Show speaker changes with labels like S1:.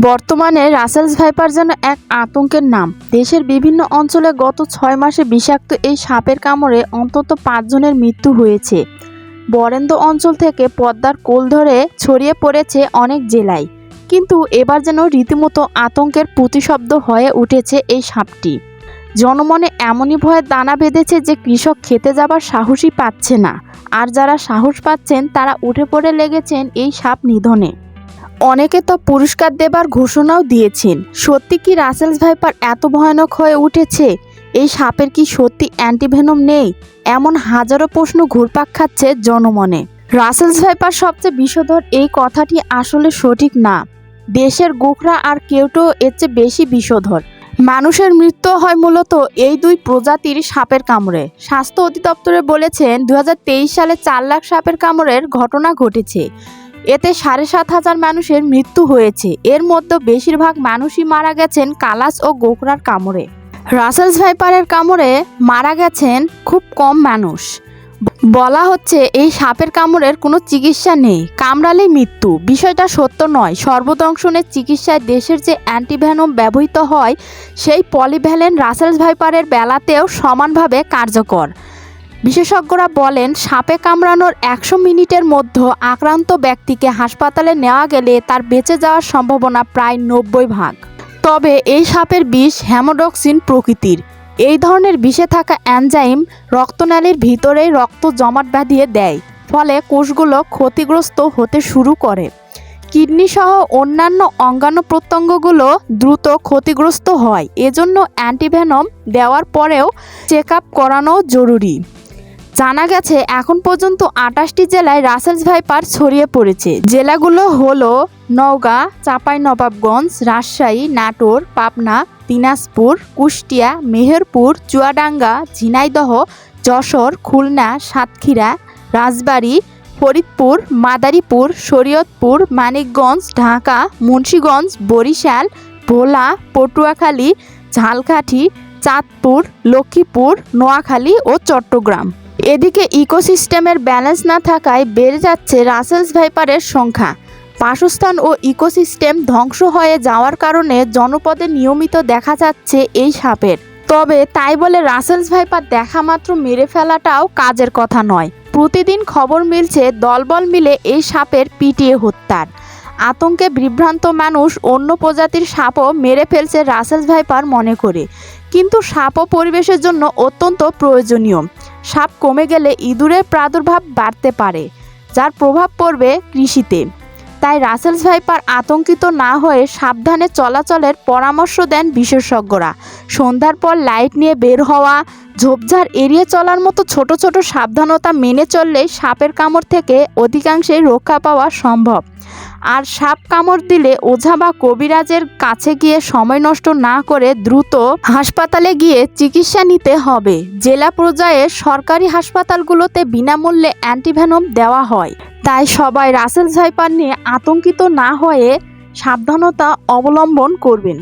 S1: বর্তমানে Russell's viper যেন এক আতঙ্কের নাম। দেশের বিভিন্ন অঞ্চলে গত ছয় মাসে বিষাক্ত এই সাপের কামড়ে অন্তত পাঁচজনের মৃত্যু হয়েছে। বরেন্দ্র অঞ্চল থেকে পদ্মার কোল ধরে ছড়িয়ে পড়েছে অনেক জেলায়। কিন্তু এবার যেন রীতিমতো আতঙ্কের প্রতিশব্দ হয়ে উঠেছে এই সাপটি। জনমনে এমনই ভয়ে দানা বেঁধেছে যে কৃষক খেতে যাবার সাহসই পাচ্ছে না। আর যারা সাহস পাচ্ছেন, তারা উঠে পড়ে লেগেছেন এই সাপ নিধনে। অনেকে তো পুরস্কার দেবার ঘোষণাও দিয়েছেন। সত্যি কি রাসেলস ভাইপার এত ভয়ানক হয়ে উঠেছে? এই সাপের কি সত্যি অ্যান্টিভেনম নেই? এমন হাজারো প্রশ্ন ঘুরপাক খাচ্ছে জনমনে। রাসেলস ভাইপার সবচেয়ে বিষধর এই কথাটি আসলে সঠিক না। দেশের গোখরা আর কেউটো এর চেয়ে বেশি বিষধর। মানুষের মৃত্যু হয় মূলত এই দুই প্রজাতির সাপের কামড়ে। স্বাস্থ্য অধিদপ্তরে বলেছেন, দুই হাজার তেইশ সালে চার লাখ সাপের কামড়ের ঘটনা ঘটেছে। এতে সাড়ে সাত হাজার মানুষের মৃত্যু হয়েছে। এর মধ্যে বেশিরভাগ মানুষই মারা গেছেন কালাস ও গোকরার কামড়ে। রাসেলস ভাইপারের কামড়ে মারা গেছেন খুব কম মানুষ। বলা হচ্ছে এই সাপের কামড়ের কোনো চিকিৎসা নেই। কামড়ালেই মৃত্যু। বিষয়টা সত্য নয়। সর্বদংশনের চিকিৎসায় দেশের যে অ্যান্টিভ্যানম ব্যবহৃত হয়, সেই পলিভ্যালেন রাসেলস ভাইপারের বেলাতেও সমানভাবে কার্যকর। বিশেষজ্ঞরা বলেন, সাপে কামড়ানোর একশো মিনিটের মধ্যে আক্রান্ত ব্যক্তিকে হাসপাতালে নেওয়া গেলে তার বেঁচে যাওয়ার সম্ভাবনা প্রায় নব্বই ভাগ। তবে এই সাপের বিষ হ্যামোডক্সিন প্রকৃতির। এই ধরনের বিষে থাকা অ্যানজাইম রক্তনালীর ভিতরেই রক্ত জমাট বাঁধিয়ে দেয়, ফলে কোষগুলো ক্ষতিগ্রস্ত হতে শুরু করে। কিডনি সহ অন্যান্য অঙ্গাণু প্রত্যঙ্গগুলো দ্রুত ক্ষতিগ্রস্ত হয়, এজন্য অ্যান্টিভেনম দেওয়ার পরেও চেক আপ করানো জরুরি। জানা গেছে, এখন পর্যন্ত আটাশটি জেলায় রাসেলস ভাইপার ছড়িয়ে পড়েছে। জেলাগুলো হলো নওগাঁ চাঁপাইনবাবগঞ্জ রাজশাহী, নাটোর, পাবনা, দিনাজপুর, কুষ্টিয়া, মেহেরপুর, চুয়াডাঙ্গা, ঝিনাইদহ, যশোর, খুলনা, সাতক্ষীরা, রাজবাড়ী, ফরিদপুর, মাদারীপুর, শরীয়তপুর, মানিকগঞ্জ, ঢাকা, মুন্সীগঞ্জ, বরিশাল, ভোলা, পটুয়াখালী, ঝালকাঠি, চাঁদপুর, লক্ষ্মীপুর, নোয়াখালী ও চট্টগ্রাম। এদিকে ইকোসিস্টেমের ব্যালেন্স না থাকায় বেড়ে যাচ্ছে রাসেলস ভাইপারের সংখ্যা। বাসস্থান ও ইকোসিস্টেম ধ্বংস হয়ে যাওয়ার কারণে জনপদে নিয়মিত দেখা যাচ্ছে এই সাপের। তবে তাই বলে রাসেলস ভাইপার দেখা মাত্র মেরে ফেলাটাও কাজের কথা নয়। প্রতিদিন খবর মিলছে দলবল মিলে এই সাপের পিটিয়ে হত্যার। আতঙ্কে বিভ্রান্ত মানুষ অন্য প্রজাতির সাপও মেরে ফেলছে রাসেলস ভাইপার মনে করে। কিন্তু সাপও পরিবেশের জন্য অত্যন্ত প্রয়োজনীয়। সাপ কমে গেলে ইঁদুরের প্রাদুর্ভাব বাড়তে পারে, যার প্রভাব পড়বে কৃষিতে। তাই রাসেলস ভাইপার আতঙ্কিত না হয়ে সাবধানে চলাচলের পরামর্শ দেন বিশেষজ্ঞরা। সন্ধ্যার পর লাইট নিয়ে বের হওয়া ঝোপঝাড় এড়িয়ে চলার মতো ছোট ছোট সাবধানতা মেনে চললেই সাপের কামড় থেকে অধিকাংশে রক্ষা পাওয়া সম্ভব। আর সাপ কামড় দিলে ওঝা বা কবিরাজের কাছে গিয়ে সময় নষ্ট না করে দ্রুত হাসপাতালে গিয়ে চিকিৎসা নিতে হবে। জেলা পর্যায়ে সরকারি হাসপাতালগুলোতে বিনামূল্যে অ্যান্টিভেনম দেওয়া হয়। তাই সবাই রাসেল ঝাইপার নিয়ে আতঙ্কিত না হয়ে সাবধানতা অবলম্বন করবেন।